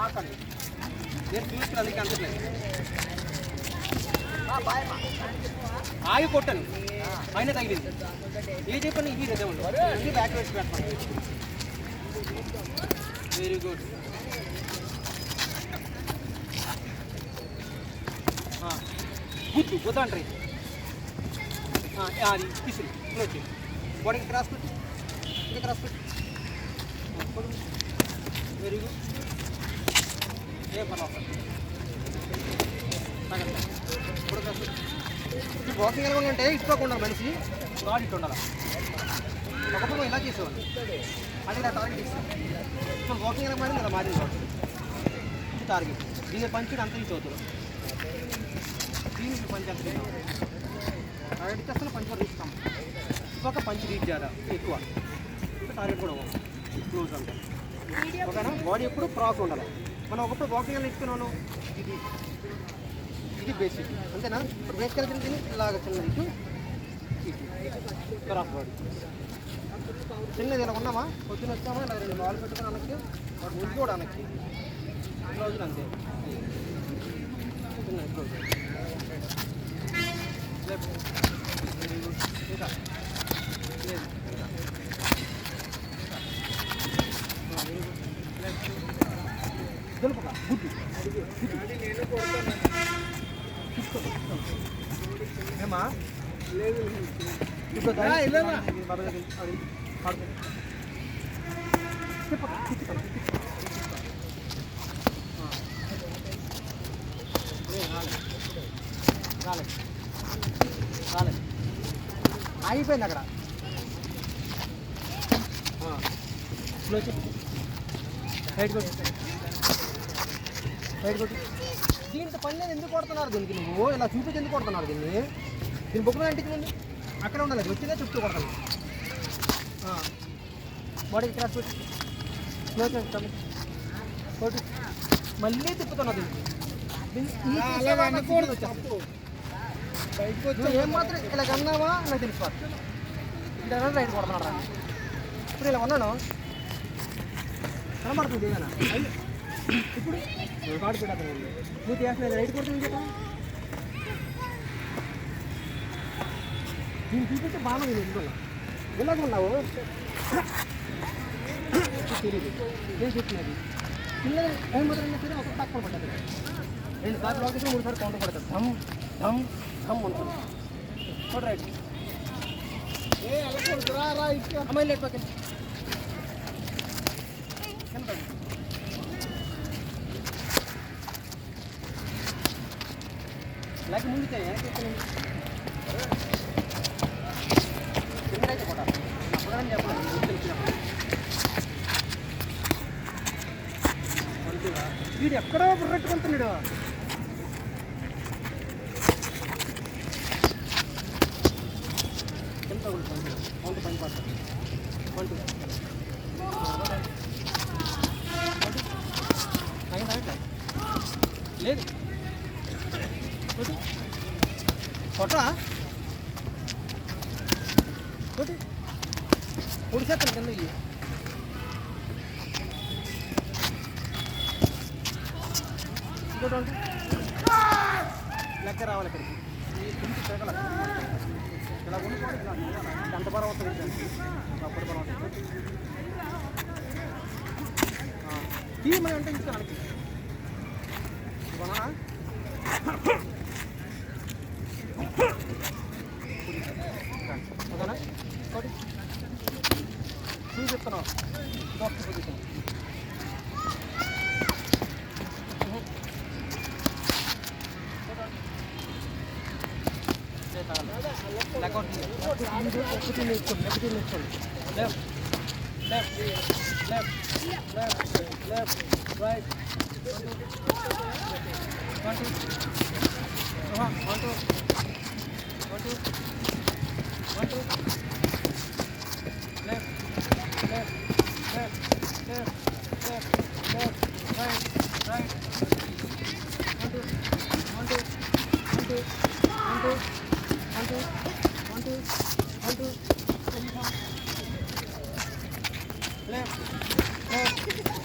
ఆకండి నేను చూస్తున్నాను నీకు అందట్లేదు ఆగి కొట్టను అయినా తగిలింది ఏ చెప్పండి ఇది ఇదే ఉండు బ్యాక్ వేసి పెట్టండి వెరీ గుడ్ గుద్దు గుద్ద అది తీసుకు ఇప్పుడు వచ్చి బాడీకి క్రాస్ పెట్టి. ఇక్కడ క్రాస్ పెట్టి. వెరీ గుడ్ ఏ పని అవసరం ఇప్పుడు క్రాస్ పెట్టి ఇప్పుడు వాకింగ్ ఎలా ఉంటే ఇట్టుకోకుండా మనిషి. గాడి ఇట్టు ఉండాలి? ఒకప్పుడు ఇలా చేసేవాళ్ళు. అది ఇలా టార్గెట్ ఇస్తాం ఇప్పుడు వాకింగ్ ఎలా మారింది? ఇలా మారింది ఇది టార్గెట్ దీన్ని పంచుడు అంత ఈ చదువుతారు దీనికి పంచి అంత టార్గెట్ అసలు పంచి కూడా ఇస్తాం ఇంకొక పంచి రీచ్ చేయాలి? ఎక్కువ. టార్గెట్ కూడా క్లోజ్ అంటే ఓకేనా బాడీ ఎప్పుడు ప్రాక్ ఉండాలి. మనం ఒకప్పుడు వాకింగ్ నేర్చుకున్నాను ఇస్తున్నాను ఇది ఇది బేసిక్ అంతేనా? ఇప్పుడు బేసిక్ కలిసి తిని ఇలాగ చిన్నది. ఇటు ఇటు బాడీ చిన్నది ఇలా ఉన్నామా పొద్దున వచ్చామా? ఇలా రెండు బాల్ పెట్టుకుని అనక్కి వాడు ముందు కూడా రోజులు అంతే. చిన్న క్లోజ్ లెఫ్ట్ ఏమా? లేదు రాలేదు రాలేదు అయిపోయింది అక్కడ. రైట్ దీంతో పని లేదు ఎందుకు కొడుతున్నారు దీనికి నువ్వు? ఇలా చూపించి ఎందుకు కొడుతున్నారు దీన్ని? దీని బుక్ మీద అంటించండి అక్కడ ఉండాలి. వచ్చిందే చుట్టూ కొడతాను. బాడీకి క్రాస్ కొట్టు. మళ్ళీ తిప్పుతున్నా దీనికి ఏం మాత్రం ఇలా కన్నావా నాకు తెలిసిపోతుంది ఇలా రైట్ కొడుతున్నాడు ఇప్పుడు ఇలా ఉన్నాను. కనబడుతుంది ఏదైనా ఇప్పుడు నువ్వు కాడు పెట్టాను నువ్వు చేస్తున్నది రైట్ కొడుతుంది చెప్పా నేను చూపిస్తే బాగా నేను ఎందుకున్నా ఎలాగ ఉన్నావు తెలియదు నేను చెప్తున్నది పిల్లలు ఏం మాత్రం అయినా సరే ఒక తక్కువ పడ్డది రెండు సార్లు లాగేసి మూడు సార్లు కౌంటర్ పడుతుంది ధమ్ ధమ్ ధమ్ ఉంటుంది చూడ రైట్ అమ్మాయి లేట్ పక్కన వీడు ఎక్కడో బుర్రెట్టుకుంటున్నాడు ఎంత కొంత పని పడుతుంది కొంత. లేదు కొట్టు కొట్టరా కొట్టు పొడి చేస్తాను కింద ఇయ్యి. లెక్క రావాలి ఇక్కడికి. తిరగల. ఇలా ఉండిపోవాలి ఇలా ఉండాలి. ఎంత బరం వస్తుంది ఇది? అప్పుడు బరం వస్తుంది తీయమని అంటే ఇంకా బాక్స్ పొజిషన్ ఒకటి నేర్చుకోండి ఒకటి నేర్చుకోండి left left left left left, left.